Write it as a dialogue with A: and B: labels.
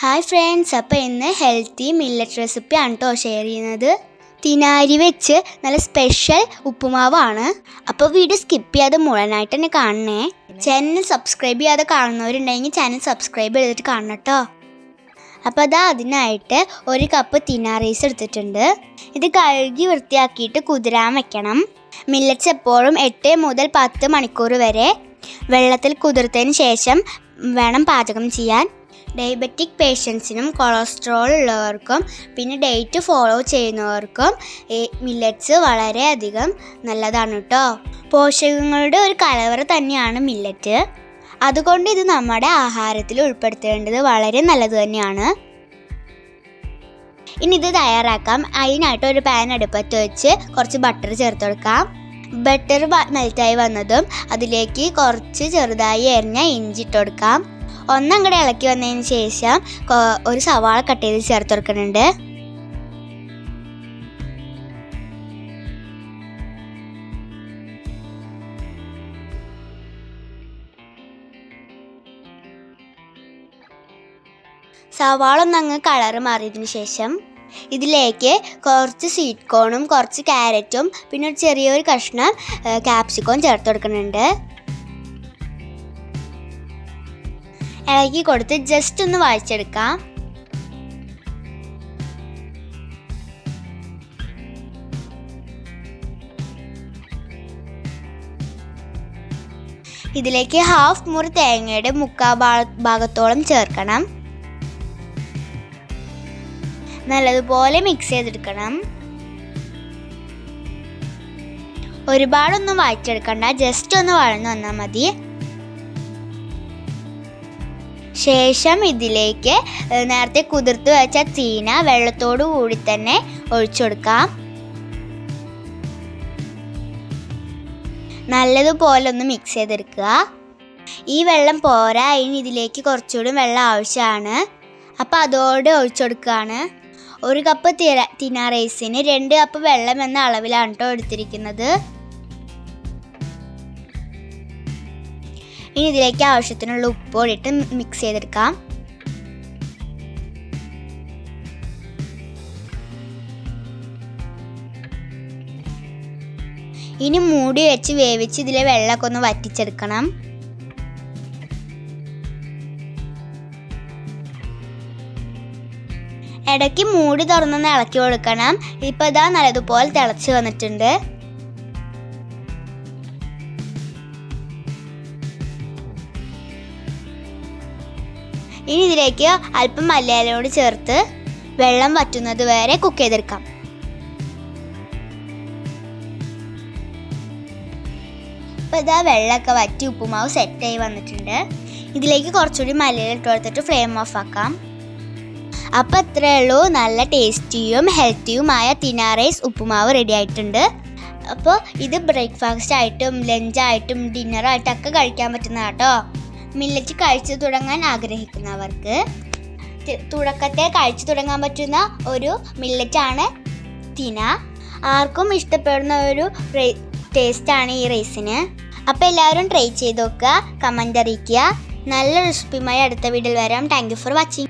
A: Hi friends അപ്പോൾ ഇന്ന് healthy millet റെസിപ്പിയാണ് കേട്ടോ ഷെയർ ചെയ്യുന്നത്. തിനാരി വെച്ച് നല്ല സ്പെഷ്യൽ ഉപ്പുമാവാണ്. അപ്പോൾ വീഡിയോ സ്കിപ്പ് ചെയ്യാതെ മുഴുവനായിട്ട് തന്നെ കാണണേ. ചാനൽ സബ്സ്ക്രൈബ് ചെയ്യാതെ കാണുന്നവരുണ്ടെങ്കിൽ ചാനൽ സബ്സ്ക്രൈബ് ചെയ്തിട്ട് കാണണം കേട്ടോ അപ്പോൾ അതാ അതിനായിട്ട് ഒരു കപ്പ് തിനാ റൈസ് എടുത്തിട്ടുണ്ട്. ഇത് കഴുകി വൃത്തിയാക്കിയിട്ട് കുതിരാൻ വെക്കണം. മില്ലറ്റ്സ് എപ്പോഴും എട്ട് മുതൽ പത്ത് മണിക്കൂർ വരെ വെള്ളത്തിൽ കുതിർത്തതിന് ശേഷം വേണം പാചകം ചെയ്യാൻ. ഡയബറ്റിക് പേഷ്യൻസിനും കൊളസ്ട്രോൾ ഉള്ളവർക്കും പിന്നെ ഡേറ്റ് ഫോളോ ചെയ്യുന്നവർക്കും ഈ മില്ലറ്റ്സ് വളരെയധികം നല്ലതാണ് കേട്ടോ. പോഷകങ്ങളുടെ ഒരു കലവറ തന്നെയാണ് മില്ലറ്റ്. അതുകൊണ്ട് ഇത് നമ്മുടെ ആഹാരത്തിൽ ഉൾപ്പെടുത്തേണ്ടത് വളരെ നല്ലത് തന്നെയാണ്. ഇനി ഇത് തയ്യാറാക്കാം. അതിനായിട്ട് ഒരു പാൻ അടുപ്പത്ത് വെച്ച് കുറച്ച് ബട്ടർ ചേർത്ത് കൊടുക്കാം. ബട്ടർ മെൽറ്റായി വന്നതും അതിലേക്ക് കുറച്ച് ചെറുതായി എറിഞ്ഞ ഇഞ്ചി ഇട്ട് കൊടുക്കാം. ഒന്നങ്ങടെ ഇളക്കി വന്നതിന് ശേഷം ഒരു സവാള കട്ട് ചെയ്ത് ചേർത്ത് കൊടുക്കുന്നുണ്ട്. സവാള ഒന്ന് ഒന്നങ്ങ് കളറ് മാറിയതിന് ശേഷം ഇതിലേക്ക് കുറച്ച് സ്വീറ്റ് കോണും കുറച്ച് ക്യാരറ്റും പിന്നെ ഒരു ചെറിയൊരു കഷ്ണം ക്യാപ്സിക്കോൺ ചേർത്ത് കൊടുക്കുന്നുണ്ട്. ഇളക്കി കൊടുത്ത് ജസ്റ്റ് ഒന്ന് വായിച്ചെടുക്കാം ഇതിലേക്ക് ഹാഫ് മുറി തേങ്ങയുടെ മുക്കാ ഭാഗത്തോളം ചേർക്കണം. നല്ലതുപോലെ മിക്സ് ചെയ്തെടുക്കണം. ഒരുപാടൊന്നും വായിച്ചെടുക്കണ്ട ജസ്റ്റ് ഒന്ന് വഴന്നു വന്നാൽ മതി. ശേഷം ഇതിലേക്ക് നേരത്തെ കുതിർത്ത് വെച്ച ചീന വെള്ളത്തോടു കൂടി തന്നെ ഒഴിച്ചു കൊടുക്കാം. നല്ലതുപോലെ ഒന്ന് മിക്സ് ചെയ്തെടുക്കുക. ഈ വെള്ളം പോരാ. ഇനി ഇതിലേക്ക് കുറച്ചുകൂടി വെള്ളം ആവശ്യമാണ്. അപ്പോൾ അതോടെ ഒഴിച്ചു കൊടുക്കുകയാണ്. ഒരു കപ്പ് തിന റൈസിന് രണ്ട് കപ്പ് വെള്ളം എന്ന അളവിലാണ് കേട്ടോ എടുത്തിരിക്കുന്നത്. ഇനി ഇതിലേക്ക് ആവശ്യത്തിനുള്ള ഉപ്പ് ഇട്ട് മിക്സ് ചെയ്തെടുക്കാം. ഇനി മൂടി വെച്ച് വേവിച്ച് ഇതിലെ വെള്ളമൊക്കെ ഒന്ന് വറ്റിച്ചെടുക്കണം. ഇടയ്ക്ക് മൂടി തുറന്നൊന്ന് ഇളക്കി കൊടുക്കണം. ഇപ്പം ഇതാ നല്ലതുപോലെ തിളച്ച് വന്നിട്ടുണ്ട്. ഇനി ഇതിലേക്ക് അല്പം മല്ലയിലോട് ചേർത്ത് വെള്ളം വറ്റുന്നത് വരെ കുക്ക് ചെയ്തെടുക്കാം. ഇപ്പൊ ഇതാ വെള്ളമൊക്കെ വറ്റി ഉപ്പുമാവ് സെറ്റായി വന്നിട്ടുണ്ട്. ഇതിലേക്ക് കുറച്ചുകൂടി മലയാളം ഇട്ട് കൊടുത്തിട്ട് ഫ്ലെയിം ഓഫ് ആക്കാം. അപ്പം അത്രേ ഉള്ളൂ. നല്ല ടേസ്റ്റിയും ഹെൽത്തിയുമായ തിനാ റൈസ് ഉപ്പുമാവ് റെഡി ആയിട്ടുണ്ട്. അപ്പോൾ ഇത് ബ്രേക്ക്ഫാസ്റ്റ് ആയിട്ടും ലഞ്ചായിട്ടും ഡിന്നറായിട്ടൊക്കെ കഴിക്കാൻ പറ്റുന്ന കേട്ടോ. മില്ലറ്റ് കഴിച്ചു തുടങ്ങാൻ ആഗ്രഹിക്കുന്നവർക്ക് തുടക്കത്തെ കഴിച്ചു തുടങ്ങാൻ പറ്റുന്ന ഒരു മില്ലറ്റാണ് തിന. ആർക്കും ഇഷ്ടപ്പെടുന്ന ഒരു ടേസ്റ്റാണ് ഈ റൈസിന് അപ്പോൾ എല്ലാവരും ട്രൈ ചെയ്ത് നോക്കുക കമന്റ് അറിയിക്കുക. നല്ല റെസിപ്പിയുമായി അടുത്ത വീഡിയോയിൽ വരാം. Thank you for watching